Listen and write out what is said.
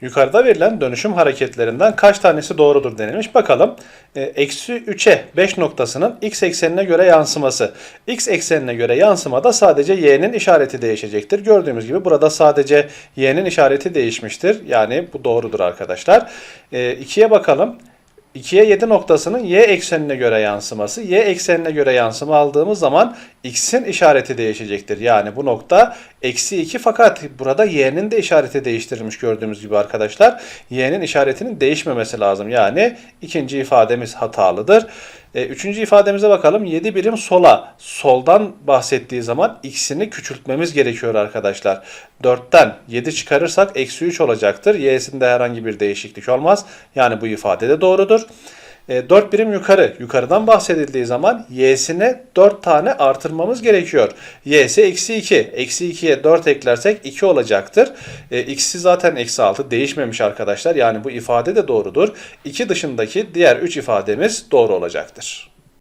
Yukarıda verilen dönüşüm hareketlerinden kaç tanesi doğrudur denilmiş. Bakalım. E, Eksi 3'e 5 noktasının x eksenine göre yansıması. x eksenine göre yansımada sadece y'nin işareti değişecektir. Gördüğümüz gibi burada sadece y'nin işareti değişmiştir. Yani bu doğrudur arkadaşlar. 2'ye bakalım. 2'ye 7 noktasının y eksenine göre yansıması. Y eksenine göre yansıma aldığımız zaman x'in işareti değişecektir. Yani bu nokta eksi 2 fakat burada y'nin de işareti değiştirilmiş gördüğümüz gibi arkadaşlar. y'nin işaretinin değişmemesi lazım. Yani ikinci ifademiz hatalıdır. E, üçüncü ifademize bakalım. 7 birim sola. Soldan bahsettiği zaman x'ini küçültmemiz gerekiyor arkadaşlar. 4'ten 7 çıkarırsak eksi 3 olacaktır. y'sinde herhangi bir değişiklik olmaz. Yani bu ifade de doğrudur. E, 4 birim yukarı. Yukarıdan bahsedildiği zaman y'sine 4 tane artırmamız gerekiyor. y'si eksi 2. Eksi 2'ye 4 eklersek 2 olacaktır. E, x'i zaten eksi 6 değişmemiş arkadaşlar. Yani bu ifade de doğrudur. 2 dışındaki diğer 3 ifademiz doğru olacaktır.